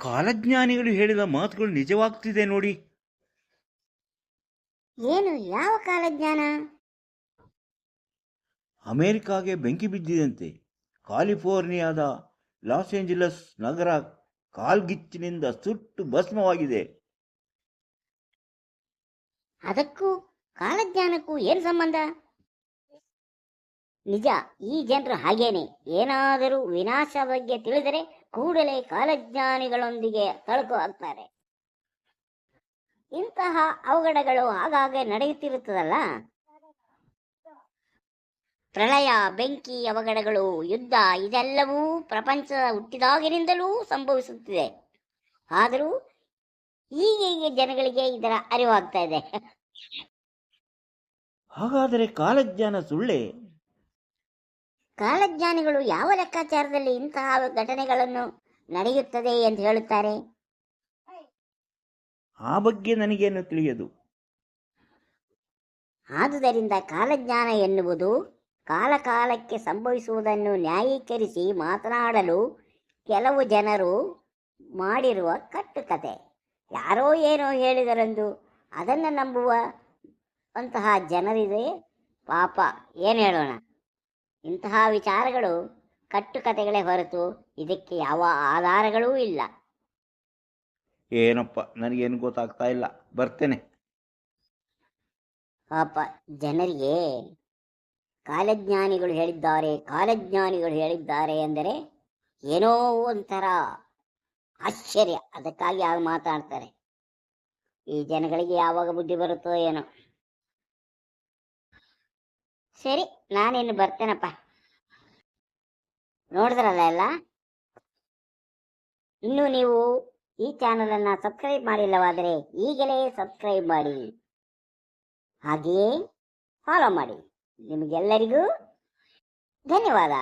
ಕಾಲಜ್ಞಾನಿಗಳು ಹೇಳಿದ ಮಾತುಗಳು ನಿಜವಾಗ್ತಿದೆ ನೋಡಿ. ಏನು ಯಾವ ಕಾಲಜ್ಞಾನ? ಅಮೆರಿಕಾಗೆ ಬೆಂಕಿ ಬಿದ್ದಿದಂತೆ ಕ್ಯಾಲಿಫೋರ್ನಿಯಾದ ಲಾಸ್ ಏಂಜಲಸ್ ನಗರ ಕಾಲ್ಗಿಚ್ಚಿನಿಂದ ಸುಟ್ಟು ಭಸ್ಮವಾಗಿದೆ. ಅದಕ್ಕೂ ಕಾಲಜ್ಞಾನಕ್ಕೂ ಏನು ಸಂಬಂಧ? ನಿಜ, ಈ ಜನರು ಹಾಗೇನೆ. ಏನಾದರೂ ವಿನಾಶ ಬಗ್ಗೆ ತಿಳಿದರೆ ಕೂಡಲೇ ಕಾಲಜ್ಞಾನಿಗಳೊಂದಿಗೆ ತಳಕು ಹಾಕ್ತಾರೆ. ಇಂತಹ ಅವಘಡಗಳು ಆಗಾಗ ನಡೆಯುತ್ತಿರುತ್ತದಲ್ಲ? ಪ್ರಳಯ, ಬೆಂಕಿ, ಅವಘಡಗಳು, ಯುದ್ಧ, ಇದೆಲ್ಲವೂ ಪ್ರಪಂಚ ಹುಟ್ಟಿದಾಗಿನಿಂದಲೂ ಸಂಭವಿಸುತ್ತಿದೆ. ಆದರೂ ಈಗ ಜನಗಳಿಗೆ ಇದರ ಅರಿವಾಗ್ತಾ ಇದೆ. ಹಾಗಾದರೆ ಕಾಲಜ್ಞಾನ ಸುಳ್ಳೆ? ಕಾಲಜ್ಞಾನಿಗಳು ಯಾವ ಲೆಕ್ಕಾಚಾರದಲ್ಲಿ ಇಂತಹ ಘಟನೆಗಳನ್ನು ನಡೆಯುತ್ತದೆ ಎಂದು ಹೇಳುತ್ತಾರೆ? ಆ ಬಗ್ಗೆ ನನಗೇನು ತಿಳಿಯದು? ಆದುದರಿಂದ ಕಾಲಜ್ಞಾನ ಎನ್ನುವುದು ಕಾಲಕಾಲಕ್ಕೆ ಸಂಭವಿಸುವುದನ್ನು ನ್ಯಾಯೀಕರಿಸಿ ಮಾತನಾಡಲು ಕೆಲವು ಜನರು ಮಾಡಿರುವ ಕಟ್ಟುಕತೆ. ಯಾರೋ ಏನೋ ಹೇಳಿದರೆಂದು ಅದನ್ನು ನಂಬುವ ಅಂತಹ ಜನರಿದೆ ಪಾಪ. ಏನು ಹೇಳೋಣ? ಇಂತಹ ವಿಚಾರಗಳು ಕಟ್ಟುಕತೆಗಳೇ ಹೊರತು ಇದಕ್ಕೆ ಯಾವ ಆಧಾರಗಳೂ ಇಲ್ಲ. ಏನಪ್ಪ ನನಗೇನು ಗೊತ್ತಾಗ್ತಾ ಇಲ್ಲ. ಬರ್ತೇನೆ. ಪಾಪ ಜನರಿಗೆ ಕಾಲಜ್ಞಾನಿಗಳು ಹೇಳಿದ್ದಾರೆ ಕಾಲಜ್ಞಾನಿಗಳು ಹೇಳಿದ್ದಾರೆ ಎಂದರೆ ಏನೋ ಒಂಥರ ಆಶ್ಚರ್ಯ. ಅದಕ್ಕಾಗಿ ಆಗ ಮಾತಾಡ್ತಾರೆ? ಈ ಜನಗಳಿಗೆ ಯಾವಾಗ ಬುದ್ಧಿ ಬರುತ್ತೋ ಏನೋ. ಸರಿ, ನಾನಿನ್ನು ಬರ್ತೇನಪ್ಪ. ನೋಡಿದ್ರಲ್ಲ ಎಲ್ಲ? ಇನ್ನು ನೀವು ಈ ಚಾನಲನ್ನು ಸಬ್ಸ್ಕ್ರೈಬ್ ಮಾಡಿಲ್ಲವಾದರೆ ಈಗಲೇ ಸಬ್ಸ್ಕ್ರೈಬ್ ಮಾಡಿ. ಹಾಗೆಯೇ ಫಾಲೋ ಮಾಡಿ. ನಿಮಗೆಲ್ಲರಿಗೂ ಧನ್ಯವಾದ.